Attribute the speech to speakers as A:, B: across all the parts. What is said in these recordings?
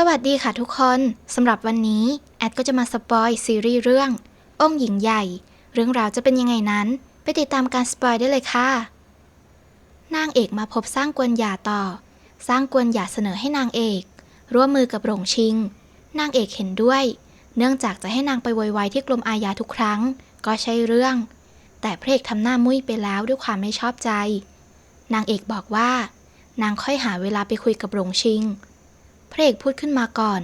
A: สวัสดีค่ะทุกคนสำหรับวันนี้ แอดก็จะมาสปอยซีรีส์เรื่อง องค์หญิงใหญ่ เรื่องราวจะเป็นยังไงนั้น ไปติดตามการสปอยได้เลยค่ะ นางเอกมาพบสร้างกวนหยาต่อ สร้างกวนหยาเสนอให้นางเอก ร่วมมือกับหลงชิง นางเอกเห็นด้วย เนื่องจากจะให้นางไปโวยวายที่กรมอาญาทุกครั้ง ก็ใช่เรื่อง แต่พระเอกทำหน้ามุ้ยไปแล้วด้วยความไม่ชอบใจ นางเอกบอกว่า นางค่อยหาเวลาไปคุยกับหลงชิง พระเอกพูดขึ้นมาก่อน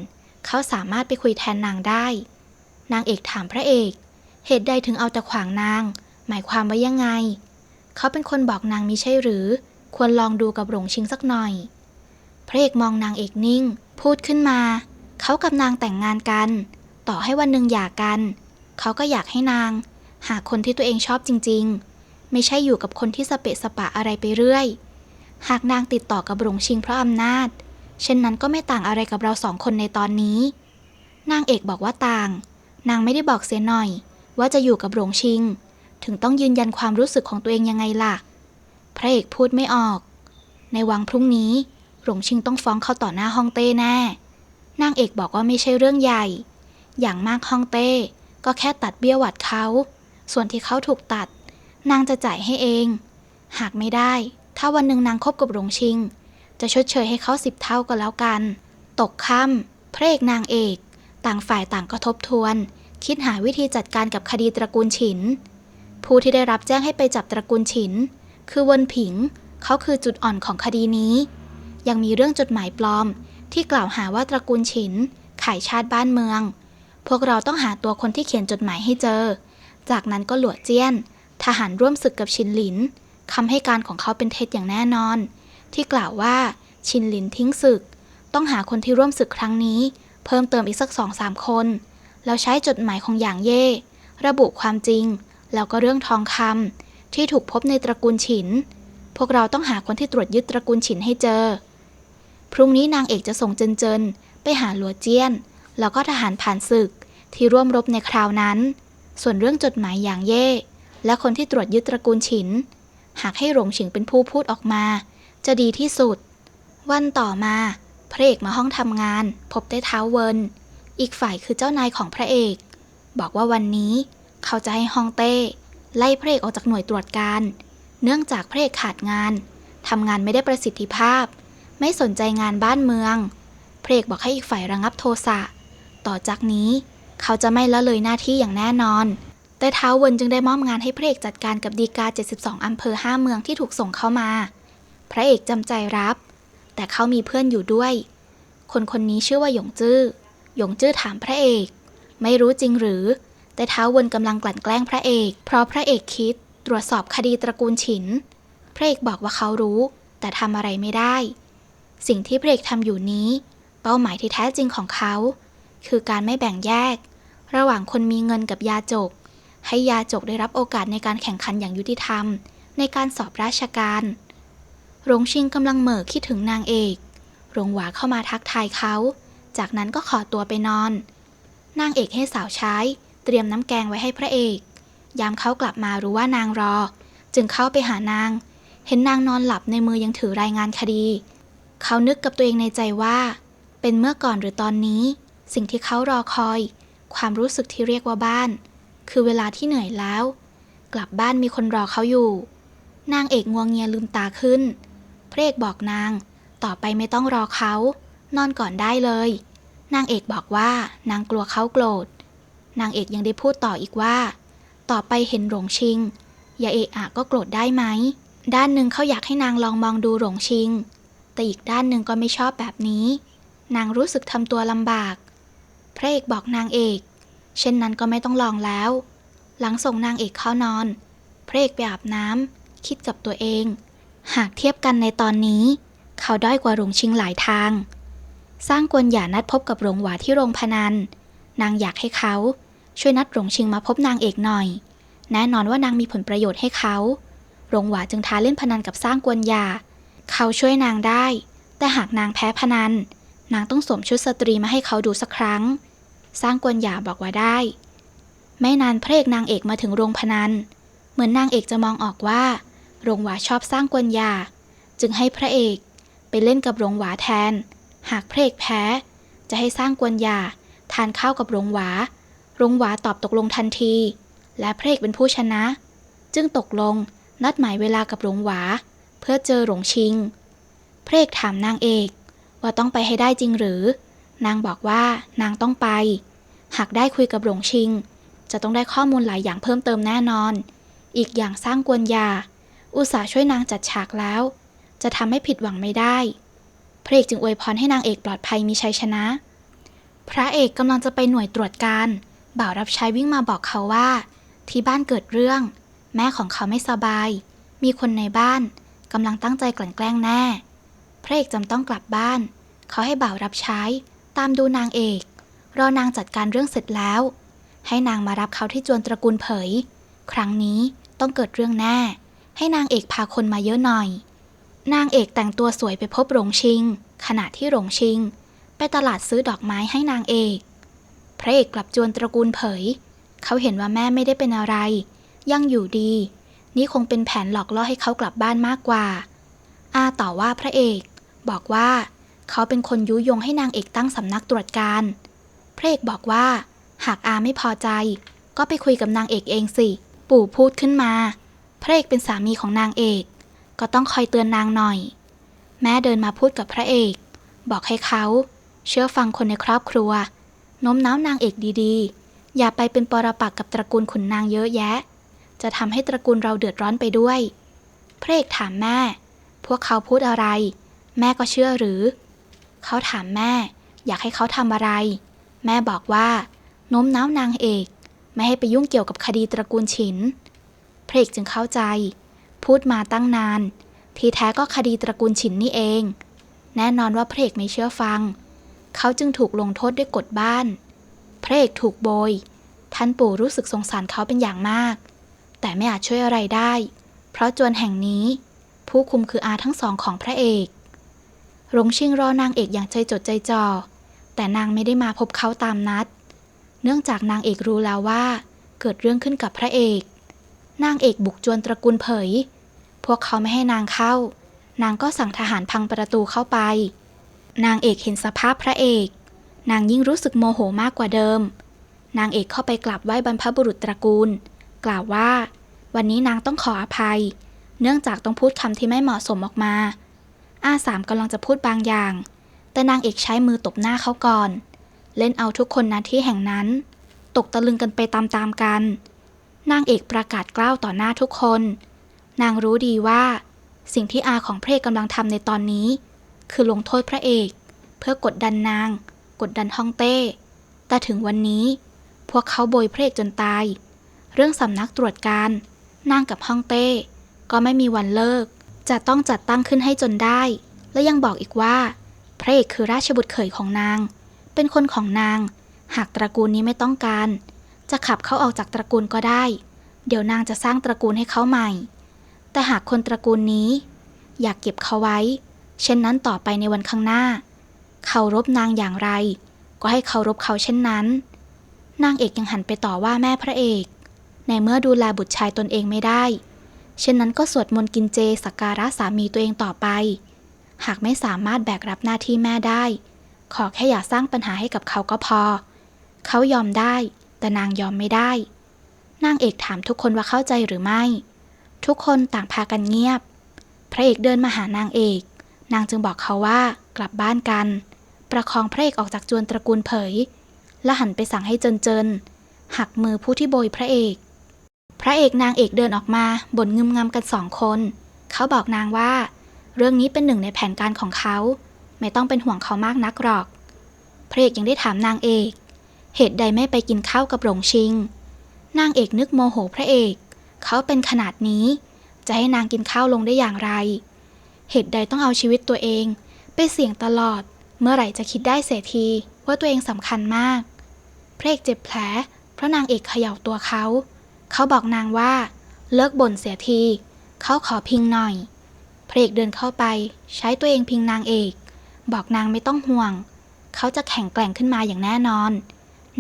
A: เขาสามารถไปคุยแทนนางได้ นางเอกถามพระเอก เหตุใดถึงเอาแต่ขวางนาง หมายความว่ายังไง เขาเป็นคนบอกนางมิใช่หรือ ควรลองดูกับหลงชิงสักหน่อย พระเอกมองนางเอกนิ่ง พูดขึ้นมา เขากับนางแต่งงานกัน ต่อให้วันหนึ่งหย่ากัน เขาก็อยากให้นาง หาคนที่ตัวเองชอบจริง ๆ ไม่ใช่อยู่กับคนที่สเปะสปะอะไรไปเรื่อยหากนางติดต่อกับหลงชิงเพราะอำนาจ เช่นนั้นก็ไม่ต่างอะไรกับเราสองคนในตอนนี้ นางเอกบอกว่าต่าง นางไม่ได้บอกเสียหน่อย ว่าจะอยู่กับหลงชิง ถึงต้องยืนยันความรู้สึกของตัวเองยังไงล่ะ พระเอกพูดไม่ออก ในวังพรุ่งนี้หลงชิงต้องฟ้องเขาต่อหน้าฮ่องเต้แน่ นางเอกบอกว่าไม่ใช่เรื่องใหญ่ อย่างมากฮ่องเต้ ก็แค่ตัดเบี้ยหวัดเขา ส่วนที่เขาถูกตัด นางจะจ่ายให้เอง หากไม่ได้ ถ้าวันหนึ่งนางคบกับหลงชิง จะชดเชยให้เขาสิบเท่าก็แล้วกัน ตกค่ำพระเอกนางเอก ต่างฝ่ายต่างก็ทบทวน คิดหาวิธีจัดการกับคดีตระกูลฉิน ผู้ที่ได้รับแจ้งให้ไปจับตระกูลฉิน คือวนผิง เขาคือจุดอ่อนของคดีนี้ ยังมีเรื่องจดหมายปลอม ที่กล่าวหาว่าตระกูลฉินขายชาติบ้านเมือง พวกเราต้องหาตัวคนที่เขียนจดหมายให้เจอ จากนั้นก็หลวดเจี้ยน ทหารร่วมศึกกับชินหลินคำให้การของเขาเป็นเท็จอย่างแน่นอน ที่กล่าวว่าชินหลินทิ้งศึก ต้องหาคนที่ร่วมศึกครั้งนี้ เพิ่มเติมอีกสักสองสามคน แล้วใช้จดหมายของหยางเย่ ระบุความจริง แล้วก็เรื่องทองคำที่ถูกพบในตระกูลฉิน พวกเราต้องหาคนที่ตรวจยึดตระกูลฉินให้เจอ พรุ่งนี้นางเอกจะส่งเจินเจินไปหาหลัวเจี้ยน แล้วก็ทหารผ่านศึกที่ร่วมรบในคราวนั้น ส่วนเรื่องจดหมายหยางเย่ และคนที่ตรวจยึดตระกูลฉิน หากให้หลงฉิงเป็นผู้พูดออกมา จะดีที่สุด วันต่อมาพระเอกมาห้องทำงาน พบได้เท้าเวิน อีกฝ่ายคือเจ้านายของพระเอก บอกว่าวันนี้เขาจะให้ฮองเต้ ไล่พระเอกออกจากหน่วยตรวจการ เนื่องจากพระเอกขาดงานทำงานไม่ได้ประสิทธิภาพ ไม่สนใจงานบ้านเมืองพระเอกบอกให้อีกฝ่ายระงับโทสะ ต่อจากนี้ เขาจะไม่ละเลยหน้าที่อย่างแน่นอน แต่เท้าเวินจึงได้มอบงานให้พระเอกจัดการกับดีกา 72 อำเภอ 5 เมืองที่ถูกส่งเข้ามา พระเอกจำใจรับ แต่เขามีเพื่อนอยู่ด้วย คนคนนี้ชื่อว่าหยงจื้อ หยงจื้อถามพระเอก ไม่รู้จริงหรือ แต่เท้าวนกำลังกลั่นแกล้งพระเอก เพราะพระเอกคิดตรวจสอบคดีตระกูลฉิน พระเอกบอกว่าเขารู้ แต่ทำอะไรไม่ได้ สิ่งที่พระเอกทำอยู่นี้ เป้าหมายที่แท้จริงของเขา คือการไม่แบ่งแยก ระหว่างคนมีเงินกับยาจก ให้ยาจกได้รับโอกาสในการแข่งขันอย่างยุติธรรม ในการสอบราชการ หลงชิงกำลังเหม่อคิดถึงนางเอกหลงหวาเข้ามาทักทายเขา จากนั้นก็ขอตัวไปนอน นางเอกให้สาวใช้ เตรียมน้ำแกงไว้ให้พระเอก ยามเขากลับมารู้ว่านางรอ จึงเข้าไปหานาง เห็นนางนอนหลับในมือยังถือรายงานคดี เขานึกกับตัวเองในใจว่า เป็นเมื่อก่อนหรือตอนนี้ สิ่งที่เขารอคอย ความรู้สึกที่เรียกว่าบ้าน คือเวลาที่เหนื่อยแล้ว กลับบ้านมีคนรอเขาอยู่ นางเอกงวงเงียลืมตาขึ้น พระเอกบอกนาง ต่อไปไม่ต้องรอเขา นอนก่อนได้เลย นางเอกบอกว่านางกลัวเขาโกรธ นางเอกยังได้พูดต่ออีกว่า ต่อไปเห็นหลงชิง อย่าเอะอะก็โกรธได้ไหม ด้านหนึ่งเขาอยากให้นางลองมองดูหลงชิง แต่อีกด้านหนึ่งก็ไม่ชอบแบบนี้ นางรู้สึกทำตัวลำบาก พระเอกบอกนางเอก เช่นนั้นก็ไม่ต้องลองแล้ว หลังส่งนางเอกเข้านอน พระเอกไปอาบน้ำคิดกับตัวเอง หากเทียบกันในตอนนี้ เขาด้อยกว่าหลงชิงหลายทาง สร้างกวนหย่านัดพบกับหลงหวาที่โรงพนัน นางอยากให้เขาช่วยนัดหลงชิงมาพบนางเอกหน่อย แน่นอนว่านางมีผลประโยชน์ให้เขาหลงหวาจึงท้าเล่นพนันกับสร้างกวนหย่า เขาช่วยนางได้ แต่หากนางแพ้พนัน นางต้องสวมชุดสตรีมาให้เขาดูสักครั้ง สร้างกวนหย่าบอกว่าได้ ไม่นานพระเอกนางเอกมาถึงโรงพนัน เหมือนนางเอกจะมองออกว่า รงหวาชอบสร้างกวนยา จึงให้พระเอกไปเล่นกับรงหวาแทน หากพระเอกแพ้ จะให้สร้างกวนยา ทานข้าวกับหลงหวาหลงหวาตอบตกลงทันที และพระเอกเป็นผู้ชนะ จึงตกลงนัดหมายเวลากับหลงหวา เพื่อเจอหลงชิง พระเอกถามนางเอกว่าต้องไปให้ได้จริงหรือ นางบอกว่านางต้องไป หากได้คุยกับหลงชิง จะต้องได้ข้อมูลหลายอย่างเพิ่มเติมแน่นอน อีกอย่างสร้างกวนยา อุตส่าห์ช่วยนางจัดฉากแล้ว จะทำให้ผิดหวังไม่ได้ พระเอกจึงอวยพรให้นางเอกปลอดภัยมีชัยชนะ พระเอกกำลังจะไปหน่วยตรวจการ บ่าวรับใช้วิ่งมาบอกเขาว่า ที่บ้านเกิดเรื่อง แม่ของเขาไม่สบาย มีคนในบ้านกำลังตั้งใจกลั่นแกล้งแน่ พระเอกจำต้องกลับบ้าน เขาให้บ่าวรับใช้ ตามดูนางเอก รอนางจัดการเรื่องเสร็จแล้ว ให้นางมารับเขาที่จวนตระกูลเผย ครั้งนี้ต้องเกิดเรื่องแน่ ให้นางเอกพาคนมาเยอะหน่อย นางเอกแต่งตัวสวยไปพบหลงชิง ขณะที่หลงชิง ไปตลาดซื้อดอกไม้ให้นางเอก พระเอกกลับจวนตระกูลเผย เขาเห็นว่าแม่ไม่ได้เป็นอะไร ยังอยู่ดี นี่คงเป็นแผนหลอกล่อให้เขากลับบ้านมากกว่า อาต่อว่าพระเอก บอกว่า เขาเป็นคนยุยงให้นางเอกตั้งสำนักตรวจการ พระเอกบอกว่า หากอาไม่พอใจ ก็ไปคุยกับนางเอกเองสิ ปู่พูดขึ้นมา พระเอกเป็นสามีของนางเอก ก็ต้องคอยเตือนนางหน่อย แม่เดินมาพูดกับพระเอก บอกให้เขา เชื่อฟังคนในครอบครัวโน้มน้าวนางเอกดีๆ อย่าไปเป็นปรปักกับตระกูลขุนนางเยอะแยะ จะทำให้ตระกูลเราเดือดร้อนไปด้วย พระเอกถามแม่ พวกเขาพูดอะไร แม่ก็เชื่อหรือ เขาถามแม่ อยากให้เขาทำอะไร แม่บอกว่าโน้มน้าวนางเอก ไม่ให้ไปยุ่งเกี่ยวกับคดีตระกูลฉิน ระเอกจึงเข้าใจ พูดมาตั้งนาน ทีแท้ก็คดีตระกูลฉินนี่เอง แน่นอนว่าพระเอกไม่เชื่อฟัง เขาจึงถูกลงโทษด้วยกฎบ้าน พระเอกถูกโบย ท่านปู่รู้สึกสงสารเขาเป็นอย่างมาก แต่ไม่อาจช่วยอะไรได้ เพราะจวนแห่งนี้ ผู้คุมคืออาทั้งสองของพระเอกหลงชิงรอนางเอกอย่างใจจดใจจ่อ แต่นางไม่ได้มาพบเขาตามนัด เนื่องจากนางเอกรู้แล้วว่า เกิดเรื่องขึ้นกับพระเอก นางเอกบุกจวนตระกูลเผย พวกเขาไม่ให้นางเข้า นางก็สั่งทหารพังประตูเข้าไป นางเอกเห็นสภาพพระเอก นางยิ่งรู้สึกโมโหมากกว่าเดิม นางเอกเข้าไปกราบไหว้บรรพบุรุษตระกูล กล่าวว่า วันนี้นางต้องขออภัย เนื่องจากต้องพูดคำที่ไม่เหมาะสมออกมา อาสามกำลังจะพูดบางอย่าง แต่นางเอกใช้มือตบหน้าเขาก่อน เล่นเอาทุกคนณที่แห่งนั้น ตกตะลึงกันไปตามๆกัน นางเอกประกาศกล้าวต่อหน้าทุกคน นางรู้ดีว่า สิ่งที่อาของพระเอกกำลังทำในตอนนี้ คือลงโทษพระเอก เพื่อกดดันนาง กดดันฮ่องเต้ แต่ถึงวันนี้ พวกเขาโบยพระเอกจนตาย เรื่องสำนักตรวจการนางกับฮ่องเต้ ก็ไม่มีวันเลิก จะต้องจัดตั้งขึ้นให้จนได้ และยังบอกอีกว่า พระเอกคือราชบุตรเขยของนาง เป็นคนของนาง หากตระกูลนี้ไม่ต้องการ จะขับเขาออกจากตระกูลก็ได้ เดี๋ยวนางจะสร้างตระกูลให้เขาใหม่ แต่หากคนตระกูลนี้ อยากเก็บเขาไว้ เช่นนั้นต่อไปในวันข้างหน้าเคารพนางอย่างไร ก็ให้เคารพเขาเช่นนั้น นางเอกยังหันไปต่อว่าแม่พระเอก ในเมื่อดูแลบุตรชายตนเองไม่ได้ เช่นนั้นก็สวดมนต์กินเจสักการะสามีตัวเองต่อไป หากไม่สามารถแบกรับหน้าที่แม่ได้ ขอแค่อย่าสร้างปัญหาให้กับเขาก็พอ เขายอมได้ แต่นางยอมไม่ได้ นางเอกถามทุกคนว่าเข้าใจหรือไม่ ทุกคนต่างพากันเงียบ พระเอกเดินมาหานางเอก นางจึงบอกเขาว่ากลับบ้านกัน ประคองพระเอกออกจากจวนตระกูลเผย และหันไปสั่งให้เจินเจินหักมือผู้ที่โบยพระเอก พระเอกนางเอกเดินออกมาบ่นงึมงำกันสองคน เขาบอกนางว่า เรื่องนี้เป็นหนึ่งในแผนการของเขา ไม่ต้องเป็นห่วงเขามากนักหรอก พระเอกยังได้ถามนางเอก เหตุใดไม่ไปกินข้าวกับหลงชิง นางเอกนึกโมโหพระเอก เขาเป็นขนาดนี้ จะให้นางกินข้าวลงได้อย่างไร เหตุใดต้องเอาชีวิตตัวเอง ไปเสี่ยงตลอด เมื่อไหร่จะคิดได้เสียทีว่าตัวเองสำคัญมาก พระเอกเจ็บแผล เพราะนางเอกเขย่าตัวเขา เขาบอกนางว่า เลิกบ่นเสียที เขาขอพิงหน่อย พระเอกเดินเข้าไป ใช้ตัวเองพิงนางเอก บอกนางไม่ต้องห่วง เขาจะแข็งแกร่งขึ้นมาอย่างแน่นอน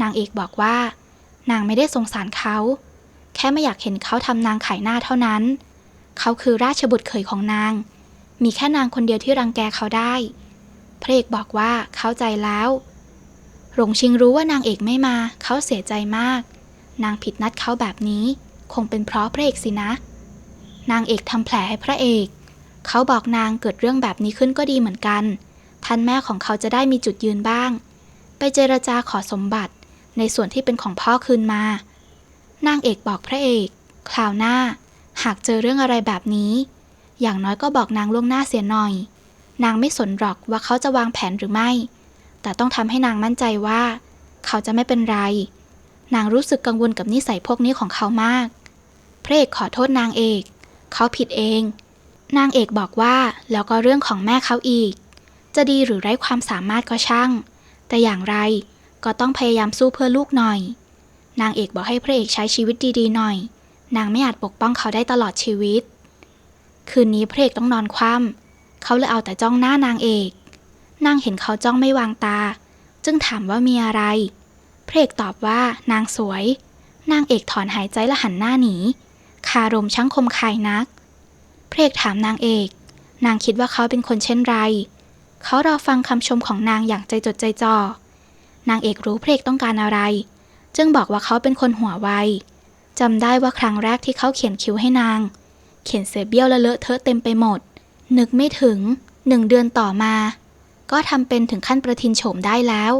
A: นางเอกบอกว่า นางไม่ได้สงสารเขา แค่ไม่อยากเห็นเขาทำนางขายหน้าเท่านั้น เขาคือราชบุตรเขยของนาง มีแค่นางคนเดียวที่รังแกเขาได้ พระเอกบอกว่าเข้าใจแล้วหลงชิงรู้ว่านางเอกไม่มา เขาเสียใจมาก นางผิดนัดเขาแบบนี้ คงเป็นเพราะพระเอกสินะ นางเอกทำแผลให้พระเอก เขาบอกนางเกิดเรื่องแบบนี้ขึ้นก็ดีเหมือนกัน ท่านแม่ของเขาจะได้มีจุดยืนบ้าง ไปเจรจาขอสมบัติ ในส่วนที่เป็นของพ่อคืนมา นางเอกบอกพระเอกคราวหน้า หากเจอเรื่องอะไรแบบนี้ อย่างน้อยก็บอกนางล่วงหน้าเสียหน่อย นางไม่สนหรอกว่าเขาจะวางแผนหรือไม่ แต่ต้องทำให้นางมั่นใจว่า เขาจะไม่เป็นไร นางรู้สึกกังวลกับนิสัยพวกนี้ของเขามาก พระเอกขอโทษนางเอก เขาผิดเอง นางเอกบอกว่าแล้วก็เรื่องของแม่เขาอีก จะดีหรือไร้ความสามารถก็ช่าง แต่อย่างไร ก็ต้องพยายามสู้เพื่อลูกหน่อย นางเอกบอกให้พระเอกใช้ชีวิตดีๆหน่อย นางไม่อาจปกป้องเขาได้ตลอดชีวิต คืนนี้พระเอกต้องนอนคว่ำเขาเลยเอาแต่จ้องหน้านางเอก นางเห็นเขาจ้องไม่วางตา จึงถามว่ามีอะไร พระเอกตอบว่านางสวย นางเอกถอนหายใจและหันหน้าหนี คารมช่างคมคายนัก พระเอกถามนางเอก นางคิดว่าเขาเป็นคนเช่นไร เขารอฟังคำชมของนางอย่างใจจดใจจ่อ นางเอกรู้พระเอกต้องการอะไร จึงบอกว่าเขาเป็นคนหัวไวจำได้ว่าครั้งแรกที่เขาเขียนคิ้วให้นาง เขียนเสียเบี้ยวและเลอะเทอะเต็มไปหมด นึกไม่ถึงหนึ่งเดือนต่อมา ก็ทำเป็นถึงขั้นประทินโฉมได้แล้ว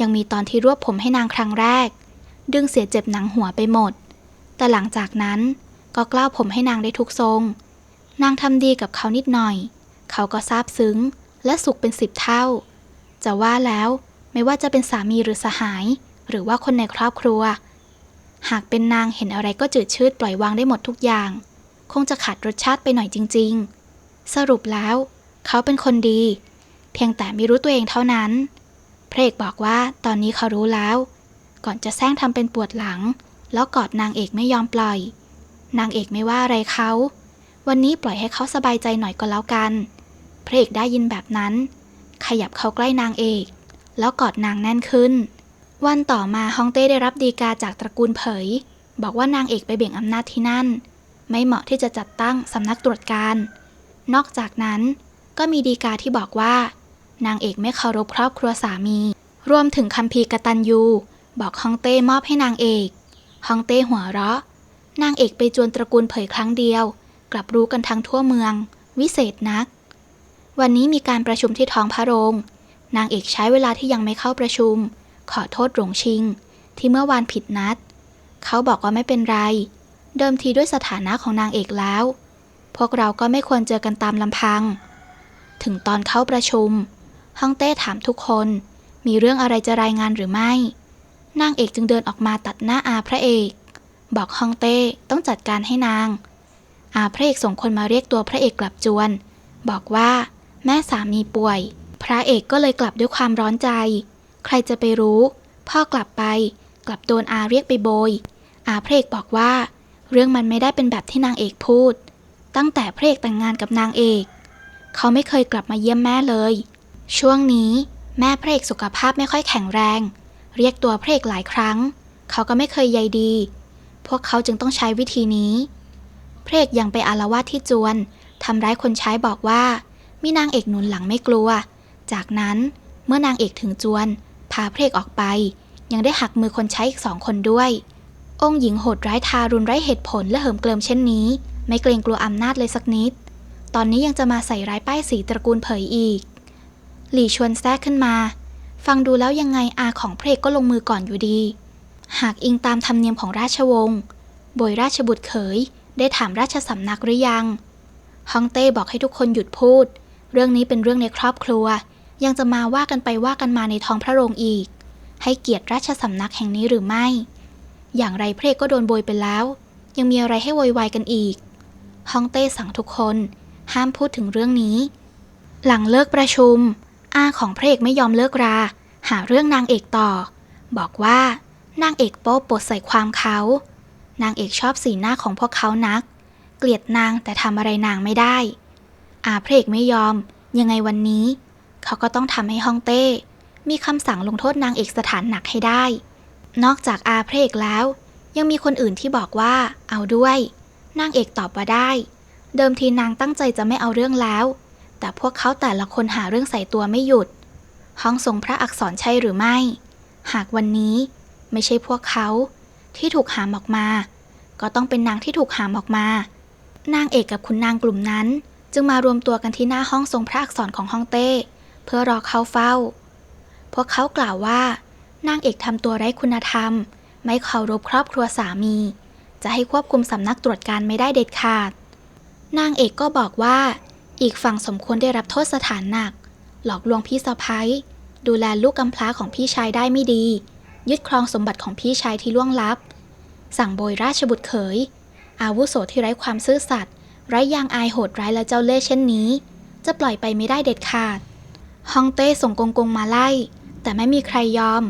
A: ยังมีตอนที่รวบผมให้นางครั้งแรก ดึงเสียเจ็บหนังหัวไปหมด แต่หลังจากนั้นก็กล้าวผมให้นางได้ทุกทรง นางทำดีกับเขานิดหน่อย เขาก็ซาบซึ้ง และสุขเป็นสิบเท่า จะว่าแล้ว ไม่ว่าจะเป็นสามีหรือสหาย หรือว่าคนในครอบครัว หากเป็นนางเห็นอะไรก็จืดชืดปล่อยวางได้หมดทุกอย่าง คงจะขาดรสชาติไปหน่อยจริง ๆ สรุปแล้ว เขาเป็นคนดี เพียงแต่ไม่รู้ตัวเองเท่านั้น พระเอกบอกว่าตอนนี้เขารู้แล้ว ก่อนจะแซงทำเป็นปวดหลัง แล้วกอดนางเอกไม่ยอมปล่อย นางเอกไม่ว่าอะไรเขา วันนี้ปล่อยให้เขาสบายใจหน่อยก็แล้วกัน พระเอกได้ยินแบบนั้น ขยับเข้าใกล้นางเอก แล้วกอดนางแน่นขึ้น วันต่อมาฮองเต้ได้รับดีกาจากตระกูลเผย บอกว่านางเอกไปเบ่งอำนาจที่นั่น ไม่เหมาะที่จะจัดตั้งสำนักตรวจการ นอกจากนั้น ก็มีดีกาที่บอกว่า นางเอกไม่เคารพครอบครัวสามี รวมถึงคัมภีร์กตัญญูบอกฮองเต้มอบให้นางเอกฮองเต้หัวเราะ นางเอกไปจวนตระกูลเผยครั้งเดียว กลับรู้กันทั้งทั่วเมือง วิเศษนัก วันนี้มีการประชุมที่ท้องพระโรง นางเอกใช้เวลาที่ยังไม่เข้าประชุม ขอโทษหลงชิง ที่เมื่อวานผิดนัด เขาบอกว่าไม่เป็นไร เดิมทีด้วยสถานะของนางเอกแล้ว พวกเราก็ไม่ควรเจอกันตามลำพัง ถึงตอนเข้าประชุมฮ่องเต้ถามทุกคน มีเรื่องอะไรจะรายงานหรือไม่ นางเอกจึงเดินออกมาตัดหน้าอาพระเอก บอกฮ่องเต้ต้องจัดการให้นาง อาพระเอกส่งคนมาเรียกตัวพระเอกกลับจวน บอกว่า แม่สามีป่วย พระเอกก็เลยกลับด้วยความร้อนใจ ใครจะไปรู้ พ่อกลับไป กลับโดนอาเรียกไปโบย อาพระเอกบอกว่า เรื่องมันไม่ได้เป็นแบบที่นางเอกพูด ตั้งแต่พระเอกแต่งงานกับนางเอก เขาไม่เคยกลับมาเยี่ยมแม่เลย ช่วงนี้แม่พระเอกสุขภาพไม่ค่อยแข็งแรง เรียกตัวพระเอกหลายครั้ง เขาก็ไม่เคยใยดี พวกเขาจึงต้องใช้วิธีนี้ พระเอกยังไปอาละวาดที่จวนทำร้ายคนใช้บอกว่า มีนางเอกหนุนหลังไม่กลัว จากนั้นเมื่อนางเอกถึงจวน พาพระเอกออกไป ยังได้หักมือคนใช้อีกสองคนด้วย องค์หญิงโหดร้ายทารุณไร้เหตุผลและเหิมเกริมเช่นนี้ ไม่เกรงกลัวอำนาจเลยสักนิด ตอนนี้ยังจะมาใส่ร้ายป้ายสีตระกูลเผยอีก หลี่ชวนแทรกขึ้นมา ฟังดูแล้วยังไงอาของพระเอกก็ลงมือก่อนอยู่ดี หากอิงตามธรรมเนียมของราชวงศ์บยราชบุตรเขย ได้ถามราชสำนักหรือยัง ฮองเต้บอกให้ทุกคนหยุดพูด เรื่องนี้เป็นเรื่องในครอบครัว ยังจะมาว่ากันไปว่ากันมาในท้องพระโรงอีก ให้เกียรติราชสำนักแห่งนี้หรือไม่ อย่างไรพระเอกก็โดนโบยไปแล้ว ยังมีอะไรให้โวยวายกันอีกฮองเต้สั่งทุกคนห้ามพูดถึงเรื่องนี้ หลังเลิกประชุม อาของพระเอกไม่ยอมเลิกรา หาเรื่องนางเอกต่อ บอกว่านางเอกโป๊ปดใส่ความเขา นางเอกชอบสีหน้าของพวกเขานัก เกลียดนางแต่ทำอะไรนางไม่ได้ อาพระเอกไม่ยอม ยังไงวันนี้ เขาก็ต้องทำให้ฮ่องเต้ มีคำสั่งลงโทษนางเอกสถานหนักให้ได้ นอกจากอาพระเอกแล้ว ยังมีคนอื่นที่บอกว่า เอาด้วย นางเอกตอบว่าได้ เดิมทีนางตั้งใจจะไม่เอาเรื่องแล้ว แต่พวกเขาแต่ละคนหาเรื่องใส่ตัวไม่หยุด ห้องทรงพระอักษรใช่หรือไม่ หากวันนี้ไม่ใช่พวกเขาที่ถูกหามออกมา ก็ต้องเป็นนางที่ถูกหามออกมา นางเอกกับคุณนางกลุ่มนั้น จึงมารวมตัวกันที่หน้าห้องทรงพระอักษรของฮ่องเต้ เพื่อรอเข้าเฝ้า พวกเขากล่าวว่านางเอกทำตัวไร้คุณธรรม ไม่เคารพครอบครัวสามี จะให้ควบคุมสำนักตรวจการไม่ได้เด็ดขาด นางเอกก็บอกว่า อีกฝั่งสมควรได้รับโทษสถานหนัก หลอกลวงพี่สะพ้ยดูแลลูกกำพร้าของพี่ชายได้ไม่ดี ยึดครองสมบัติของพี่ชายที่ล่วงลับ สั่งโบยราชบุตรเขย อาวุโสที่ไร้ความซื่อสัตย์ไร้ยางอายโหดร้ายและเจ้าเล่ห์เช่นนี้ จะปล่อยไปไม่ได้เด็ดขาด ฮ่องเต้ส่งกงกงมาไล่ แต่ไม่มีใครยอม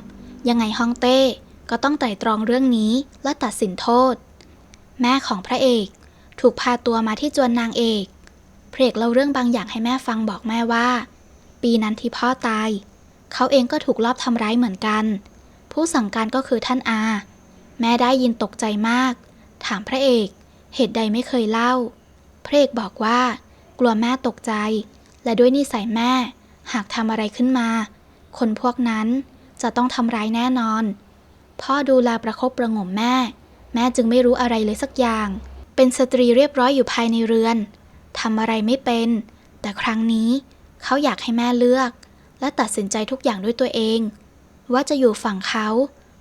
A: ยังไงฮ่องเต้ก็ต้องไต่ตรองเรื่องนี้และตัดสินโทษ แม่ของพระเอกถูกพาตัวมาที่จวนนางเอกพระเอกเล่าเรื่องบางอย่างให้แม่ฟังบอกแม่ว่า ปีนั้นที่พ่อตาย เขาเองก็ถูกลอบทำร้ายเหมือนกัน ผู้สั่งการก็คือท่านอา แม่ได้ยินตกใจมาก ถามพระเอกเหตุใดไม่เคยเล่า พระเอกบอกว่า กลัวแม่ตกใจ และด้วยนิสัยแม่ หากทำอะไรขึ้นมา คนพวกนั้นจะต้องทำร้ายแน่นอน พ่อดูแลประคบประงมแม่ แม่จึงไม่รู้อะไรเลยสักอย่าง เป็นสตรีเรียบร้อยอยู่ภายในเรือนทำอะไรไม่เป็น แต่ครั้งนี้เขาอยากให้แม่เลือก และตัดสินใจทุกอย่างด้วยตัวเอง ว่าจะอยู่ฝั่งเขา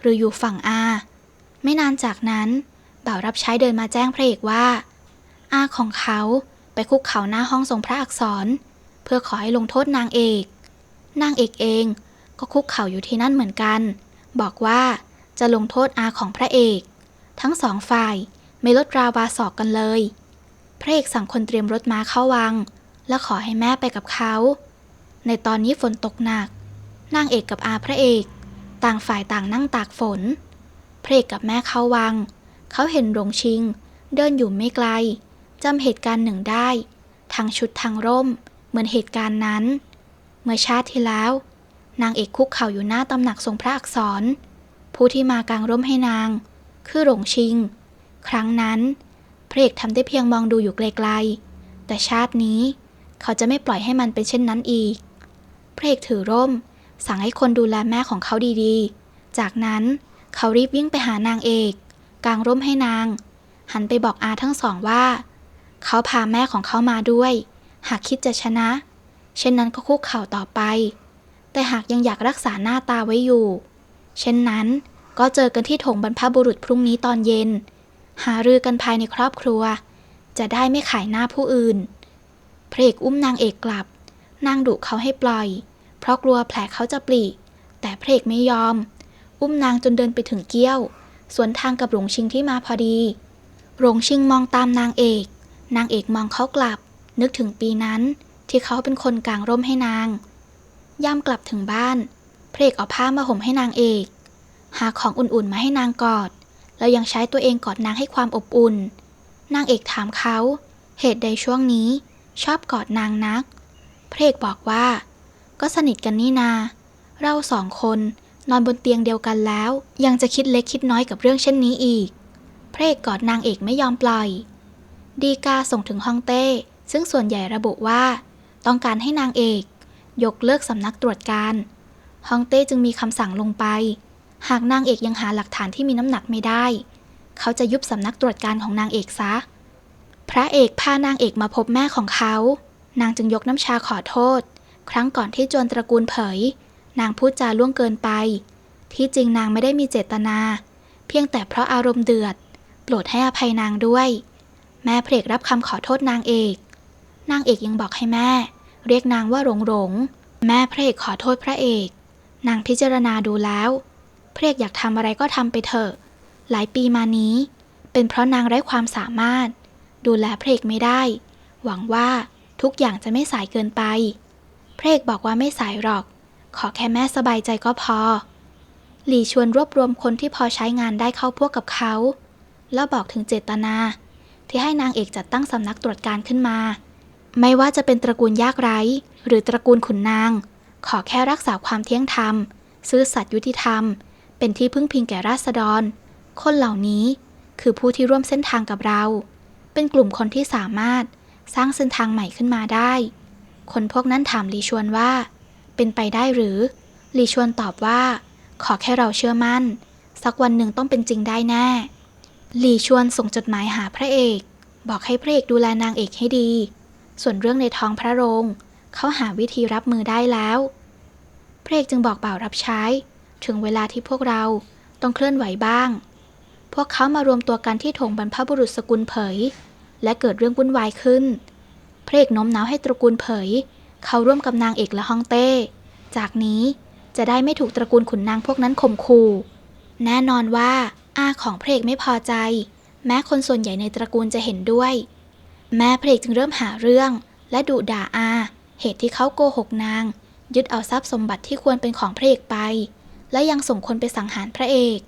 A: หรืออยู่ฝั่งอา ไม่นานจากนั้นบ่าวรับใช้เดินมาแจ้งพระเอกว่า อาของเขาไปคุกเข่าหน้าห้องทรงพระอักษร เพื่อขอให้ลงโทษนางเอก นางเอกเองก็คุกเข่าอยู่ที่นั่นเหมือนกัน บอกว่าจะลงโทษอาของพระเอก ทั้งสองฝ่ายไม่ลดราวาศอกกันเลย พระเอกสั่งคนเตรียมรถม้าเข้าวัง และขอให้แม่ไปกับเขา ในตอนนี้ฝนตกหนัก นางเอกกับอาพระเอก ต่างฝ่ายต่างนั่งตากฝน พระเอกกับแม่เข้าวัง เขาเห็นหลงชิง เดินอยู่ไม่ไกลจำเหตุการณ์หนึ่งได้ทางชุดทางร่ม มือนเหตุการณ์นั้น เมื่อชาติที่แล้ว นางเอกคุกเข่าอยู่หน้าตำหนักทรงพระอักษร ผู้ที่มากางร่มให้นาง คือหลงชิง ครั้งนั้น พระเอกทำได้เพียงมองดูอยู่ไกลๆ แต่ชาตินี้เขาจะไม่ปล่อยให้มันเป็นเช่นนั้นอีก พระเอกถือร่ม สั่งให้คนดูแลแม่ของเขาดีๆ จากนั้นเขารีบวิ่งไปหานางเอก กางร่มให้นาง หันไปบอกอาทั้งสองว่า เขาพาแม่ของเขามาด้วย หากคิดจะชนะ เช่นนั้นก็คุกเข่าต่อไป แต่หากยังอยากรักษาหน้าตาไว้อยู่ เช่นนั้นก็เจอกันที่ถงบรรพบุรุษพรุ่งนี้ตอนเย็น หารือกันภายในครอบครัว จะได้ไม่ขายหน้าผู้อื่น พระเอกอุ้มนางเอกกลับ นางดุเขาให้ปล่อย เพราะกลัวแผลเขาจะปลีแต่พระเอกไม่ยอม อุ้มนางจนเดินไปถึงเกี้ยว สวนทางกับหลงชิงที่มาพอดีหลงชิงมองตามนางเอก นางเอกมองเขากลับ นึกถึงปีนั้นที่เขาเป็นคนกลางร่มให้นาง ย่ำกลับถึงบ้านพระเอกเอาผ้ามาห่มให้นางเอก หาของอุ่นๆมาให้นางกอด แล้วยังใช้ตัวเองกอดนางให้ความอบอุ่น นางเอกถามเขา เหตุใดช่วงนี้ ชอบกอดนางนัก พระเอกบอกว่า ก็สนิทกันนี่นา เราสองคนนอนบนเตียงเดียวกันแล้ว ยังจะคิดเล็กคิดน้อยกับเรื่องเช่นนี้อีก พระเอกกอดนางเอกไม่ยอมปล่อย ดีกาส่งถึงฮ่องเต้ ซึ่งส่วนใหญ่ระบุว่า ต้องการให้นางเอก ยกเลิกสำนักตรวจการฮองเต้จึงมีคำสั่งลงไป หากนางเอกยังหาหลักฐานที่มีน้ำหนักไม่ได้ เขาจะยุบสำนักตรวจการของนางเอกซะ พระเอกพานางเอกมาพบแม่ของเขา นางจึงยกน้ำชาขอโทษ ครั้งก่อนที่จวนตระกูลเผย นางพูดจาล่วงเกินไป ที่จริงนางไม่ได้มีเจตนา เพียงแต่เพราะอารมณ์เดือด โปรดให้อภัยนางด้วย แม่เพลกรับคำขอโทษนางเอก นางเอกยังบอกให้แม่ เรียกนางว่าหลงหลงแม่เพลกขอโทษพระเอก นางพิจารณาดูแล้วเพลกอยากทำอะไรก็ทำไปเถอะ หลายปีมานี้ เป็นเพราะนางไร้ความสามารถ ดูแลเพลกไม่ได้ หวังว่าทุกอย่างจะไม่สายเกินไปเพลกบอกว่าไม่สายหรอก ขอแค่แม่สบายใจก็พอ หลี่ชวนรวบรวมคนที่พอใช้งานได้เข้าพวกกับเขา แล้วบอกถึงเจตนา ที่ให้นางเอกจัดตั้งสำนักตรวจการขึ้นมา ไม่ว่าจะเป็นตระกูลยากไร้ หรือตระกูลขุนนาง ขอแค่รักษาความเที่ยงธรรม ซื่อสัตย์ยุติธรรม เป็นที่พึ่งพิงแก่ราษฎร คนเหล่านี้คือผู้ที่ร่วมเส้นทางกับเรา เป็นกลุ่มคนที่สามารถสร้างเส้นทางใหม่ขึ้นมาได้ คนพวกนั้นถามลีชวนว่า เป็นไปได้หรือลีชวนตอบว่า ขอแค่เราเชื่อมั่น สักวันหนึ่งต้องเป็นจริงได้แน่หลีชวนส่งจดหมายหาพระเอก บอกให้พระเอกดูแลนางเอกให้ดี ส่วนเรื่องในท้องพระโรง เขาหาวิธีรับมือได้แล้วพระเอกจึงบอกบ่าวรับใช้ ถึงเวลาที่พวกเราต้องเคลื่อนไหวบ้าง พวกเขามารวมตัวกันที่ถงบรรพบุรุษสกุลเผย และเกิดเรื่องวุ่นวายขึ้น พระเอกโน้มน้าวให้ตระกูลเผย เขาร่วมกับนางเอกและฮ่องเต้ จากนี้จะได้ไม่ถูกตระกูลขุนนางพวกนั้นข่มขู่แน่นอนว่าอาของพระเอกไม่พอใจ แม้คนส่วนใหญ่ในตระกูลจะเห็นด้วย แม่พระเอกจึงเริ่มหาเรื่อง และดุด่าอา เหตุที่เขาโกหกนาง ยึดเอาทรัพย์สมบัติที่ควรเป็นของพระเอกไป และยังส่งคนไปสังหารพระเอก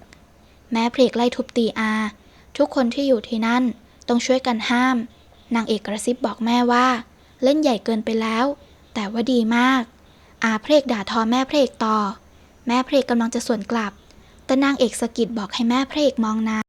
A: แม้พระเอกไล่ทุบตีอา ทุกคนที่อยู่ที่นั่นต้องช่วยกันห้าม นางเอกกระซิบบอกแม่ว่า เล่นใหญ่เกินไปแล้ว แต่ว่าดีมาก อาพระเอกด่าทอแม่พระเอกต่อ แม่พระเอกกำลังจะสวนกลับ แต่นางเอกสะกิดบอกให้แม่พระเอกมองนา